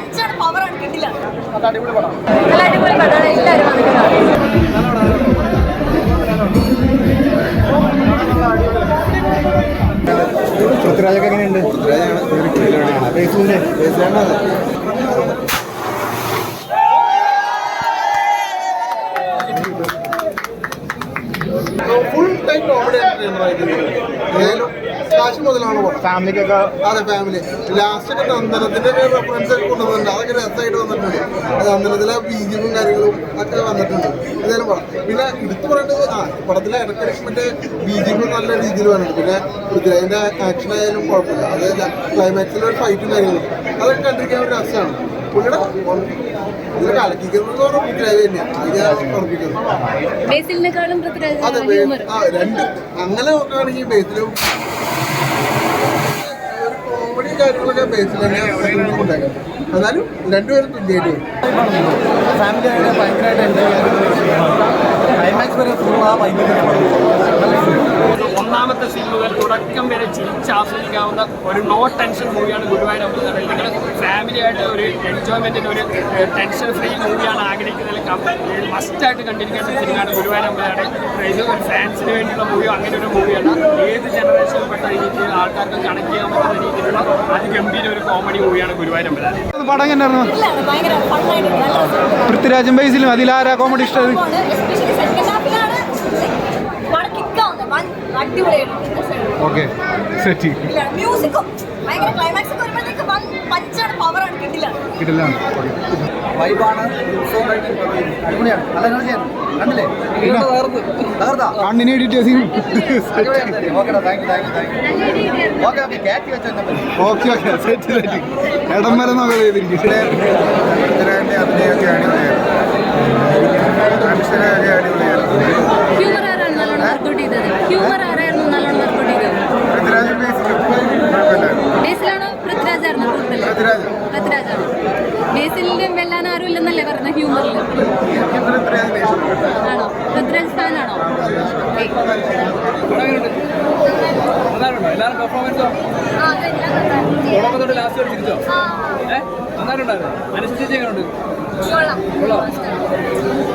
പഞ്ചാണ് പവറാണ് കിട്ടില്ല. അത് അടിപൊളി പടം. നല്ല അടിപൊളി പടമാണ്. എല്ലാവരും. പൃഥ്വിരാജൊക്കെ എങ്ങനെയുണ്ട്? പൃഥ്വിരാജാണ് ഫുൾ ടൈം കോമഡി ഏതായാലും കാശ് മുതലാണ് ഫാമിലിക്കൊക്കെ അതെ ഫാമിലി ലാസ്റ്റ് ഒക്കെ നന്ദനത്തിന്റെ റെഫറൻസ് ഒക്കെ കൊണ്ടുവന്നിട്ടുണ്ട്. അതൊക്കെ രസമായിട്ട് വന്നിട്ടുണ്ട്. നന്ദനത്തിലെ ബീജിയും കാര്യങ്ങളും ഒക്കെ വന്നിട്ടുണ്ട്. എന്തായാലും പടം പിന്നെ എടുത്തു പറയേണ്ടത് ആ പടത്തിലെ ഇടയ്ക്കിടയ്ക്ക് മറ്റേ ബീജിയും നല്ല രീതിയിൽ വന്നിട്ടുണ്ട്. പിന്നെ പൃഥ്വിരാജിന്റെ ആക്ഷൻ ആയാലും കുഴപ്പമില്ല. അതായത് ക്ലൈമാക്സിലെ ഒരു ഫൈറ്റും കാര്യങ്ങളും. അതൊക്കെ കണ്ടിരിക്കാൻ ഒരു രസമാണ്. പുള്ളിയുടെ ഇതിൽ കലക്കിക്കുന്നത് പൃഥ്വിരാജ് തന്നെയാണ് അത് ഞാൻ ഉറപ്പിക്കുന്നത് അതെ ആ രണ്ട്. അങ്ങനെ നോക്കുകയാണെങ്കിൽ ബേസിലും ഒരു കോമഡി കാര്യങ്ങളൊക്കെ ബേസിൽ എന്നാലും രണ്ടുപേരും തുല്യമായിട്ട് ഫാമിലി ആയിട്ട് ഭയങ്കരമായിട്ട് എൻജോയ് ചെയ്യാൻ ക്ലൈമാക്സ് വരെ ഫുൾ ആ ഭയങ്കര വരെ ചിരിച്ച് ആസ്വദിക്കാവുന്ന ഒരു നോ ടെൻഷൻ മൂവിയാണ് ഗുരുവായൂർ അമ്പലത്തിൽ നിങ്ങൾ ഫാമിലി ആയിട്ട് ഒരു എൻജോയ്മെന്റിന് ഒരു ടെൻഷൻ ഫ്രീ മൂവിയാണ് ആഗ്രഹിക്കുന്നതിൽ മസ്റ്റായിട്ട് കണ്ടിരിക്കേണ്ട സിനിമയാണ് ഗുരുവായൂർ അമ്പലമാണ് ഇത് ഒരു ഫാൻസിന് വേണ്ടിയുള്ള മൂവിയോ അങ്ങനെ ഒരു മൂവിയാണ് ഏത് ജനറേഷനിൽപ്പെട്ട രീതിയിൽ ആൾക്കാർക്ക് കണക്ട് ചെയ്യാൻ പറ്റുന്ന രീതിയിലുള്ള അതിഗംഭീര ഒരു കോമഡി മൂവിയാണ് ഗുരുവായൂർ അമ്പലം പടം എങ്ങനെയായിരുന്നു. പൃഥ്വിരാജും ബൈസിലും അതിലാരാ കോമഡി ഇഷ്ടം? അടിപൊളിയായിരുന്നു. ഓക്കെ. സെറ്റ്. ഇല്ല മ്യൂസിക്കും ഭയങ്കര ക്ലൈമാക്സ് ഒക്കെ വരുമ്പോഴത്തേക്ക് വൺ പഞ്ചാണ് പവറാണ് കിട്ടില്ല. കിട്ടില്ല. വൈബാണ് അടിപൊളിയാണ്. നല്ല എനർജിയാണ് കണ്ടില്ലേ? തകർത്താ. കണ്ണിനെ എഡിറ്റ് ചെയ്ത് ഓക്കെ ഓക്കെ. കയറ്റി വെച്ചോ ഓക്കെ ഓക്കെ. Set set. ഇടം വരെ നോക്കാം ബേസിലും വെല്ലാൻ ആരും ഇല്ലെന്നല്ലേ പറഞ്ഞ ഹ്യൂമറിൽ ആണോ പൃഥ്വിരാജ് ഫാനാണോ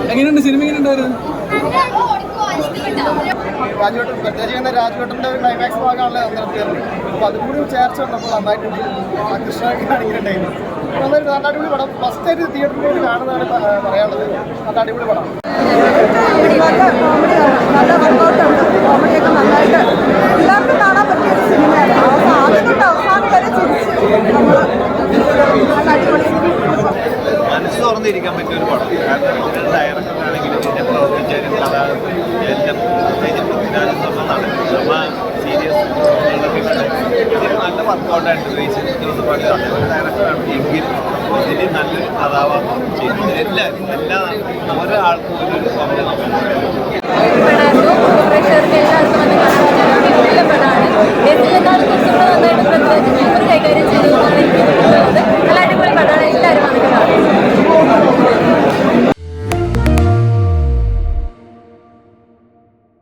എങ്ങനെയുണ്ട് സിനിമ എങ്ങനെയുണ്ടായിരുന്നു രാജുവേട്ടൻ പ്രത്യേകിച്ച് ഒരു ക്ലൈമാക്സ് ഭാഗമാണല്ലോ അപ്പോൾ അതും കൂടി ചേർച്ച വന്നപ്പോൾ നന്നായിട്ട് ആ കൃഷ്ണനൊക്കെ കാണിക്കുന്നുണ്ടായിരുന്നു നന്നായിട്ട് നല്ല അടിപൊളി പടം. ഫസ്റ്റ് ആയിട്ട് തിയേറ്ററിൽ പോയി കാണുന്നതാണ് പറയാനുള്ളത്. നല്ല അടിപൊളി പടം നല്ല കോമഡിയാണ് നല്ല വർക്കൗട്ടുണ്ട് കോമഡിയൊക്കെ നന്നായിട്ട് എല്ലാവർക്കും കാണാൻ പറ്റിയ ഒരു സിനിമയാണ് അവസാനം ആദ്യം തൊട്ട് അവസാനം വരെ ചിരിച്ച് നമ്മൾ നല്ല അടിപൊളി മനസ്സ് തുറന്നിരിക്കാൻ പറ്റിയ ഒരു പടം. കാരണം അവരുടെ ഡയറക്ടർ ആണെങ്കിലും ഇതിനെ പ്രവർത്തിച്ചാലും കഥ എല്ലാം പൃഥ്വിരാജ് നമ്മ സീരിയസ് വർക്കൗട്ടായിട്ട് ഡയറക്ടറാണ് എങ്കിലും ഇതിന് നല്ലൊരു കഥാപാത്രം ചെയ്തു. എല്ലാവരും എല്ലാ ഓരോ ആൾക്കും ഒരു സംരംഭം